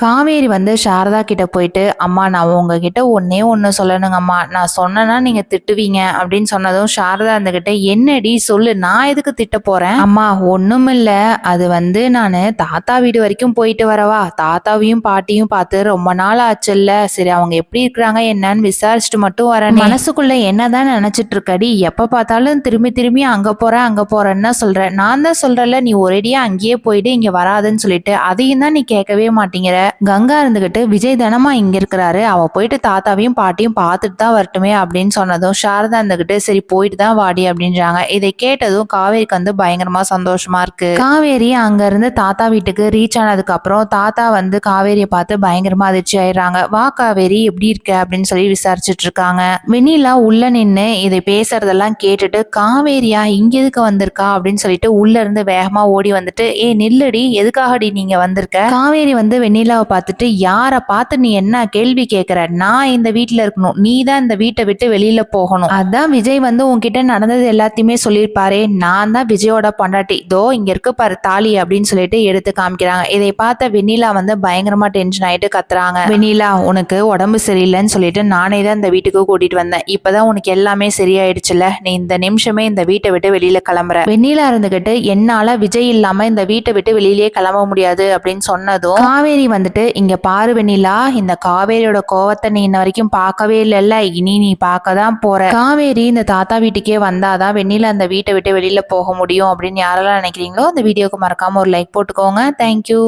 காவேரி வந்து சாரதா கிட்ட போயிட்டு அம்மா நான் உங்ககிட்ட ஒன்னே ஒன்று சொல்லணுங்கம்மா. நான் சொன்னேன்னா நீங்க திட்டுவீங்க. அப்படின்னு சொன்னதும் சாரதா இருந்துகிட்ட என்னடி சொல்லு. நான் எதுக்கு திட்ட போறேன்? அம்மா ஒன்றும் இல்லை அது வந்து நான் தாத்தா வீடு வரைக்கும் போயிட்டு வரவா. தாத்தாவையும் பாட்டியும் பார்த்து ரொம்ப நாள் ஆச்சுல்ல. சரி அவங்க எப்படி இருக்கிறாங்க என்னன்னு விசாரிச்சுட்டு மட்டும் வரேன் மனசுக்குள்ள என்னதான் நினைச்சிட்டு இருக்கடி எப்ப பார்த்தாலும் திரும்பி திரும்பி அங்க போறேன் அங்க போறேன்னு தான் சொல்றேன் நான் தான் சொல்றேன்ல நீ ஒரேடியா அங்கேயே போயிட்டு இங்க வராதுன்னு சொல்லிட்டு. அதையும் தான் நீ கேட்கவே மாட்டேங்கிற. கங்கா இருந்துகிட்டு விஜய் தானமா இங்க இருக்கிறாரு. அவ போயிட்டு தாத்தாவையும் பாட்டியும் பார்த்துட்டு தான் வரட்டுமே அப்படின்னு சொன்னதும் சாரதா இருந்துகிட்டு சரி போயிட்டு தான் வாடி அப்படின்றாங்க. இதை கேட்டதும் காவேரிக்கு வந்து பயங்கரமா சந்தோஷமா இருக்கு. காவேரி அங்க இருந்து தாத்தா வீட்டுக்கு ரீச் ஆனதுக்கு அப்புறம் தாத்தா வந்து காவேரியை பார்த்து பயங்கரமா அதிர்ச்சி ஆயிடுறாங்க. வா காவேரி எப்படி இருக்க? அப்படின்னு சொல்லி விசாரிச்சுட்டு இருக்காங்க. வெண்ணிலா உள்ள நின்று இதை பேசுறதெல்லாம் கேட்டுட்டு காவேரியா இங்க எதுக்கு வந்திருக்கா? அப்படின்னு சொல்லிட்டு உள்ள இருந்து வேகமா ஓடி வந்துட்டு ஏ நில்லடி எதுக்காகடி நீங்க வந்திருக்க? காவேரி வந்து வெண்ணிலா வெண்ணிலாவை பார்த்துட்டு யாரை பார்த்து நீ என்ன கேள்வி கேட்குற நான் இந்த வீட்டில் இருக்கணும். நீ தான் இந்த வீட்டை விட்டு வெளியில் போகணும். அதான் விஜய் வந்து உன்கிட்ட நடந்தது எல்லாத்தையுமே சொல்லியிருப்பாரே. நான் தான் விஜயோட பொண்டாட்டி. தோ இங்கே இருக்கு பாரு தாலி அப்படின்னு சொல்லிட்டு எடுத்து காமிக்கிறாங்க. இதை பார்த்த வெண்ணிலா வந்து பயங்கரமாக டென்ஷன் ஆகிட்டு கத்துறாங்க. வெண்ணிலா உனக்கு உடம்பு சரியில்லைன்னு சொல்லிட்டு நானே தான் இந்த வீட்டுக்கு கூட்டிகிட்டு வந்தேன். இப்பதான் உனக்கு எல்லாமே சரியாயிடுச்சுல நீ இந்த நிமிஷமே இந்த வீட்டை விட்டு வெளியில் கிளம்புற. வெண்ணிலா இருந்துகிட்டு என்னால் விஜய் இல்லாமல் இந்த வீட்டை விட்டு வெளியிலேயே கிளம்ப முடியாது அப்படின்னு சொன்னதும் காவேரி வந்துட்டு இங்க பாரு வெண்ணிலா இந்த காவேரியோட கோவத்தை நீ இன்ன வரைக்கும் பார்க்கவே இல்லைல்ல. இனி நீ பார்க்க தான் போற. காவேரி இந்த தாத்தா வீட்டுக்கே வந்தாதான் வெண்ணிலா அந்த வீட்டை விட்டு வெளியில போக முடியும் அப்படின்னு யாரெல்லாம் நினைக்கிறீங்களோ அந்த வீடியோக்கு மறக்காம ஒரு லைக் போட்டுக்கோங்க. தேங்க்யூ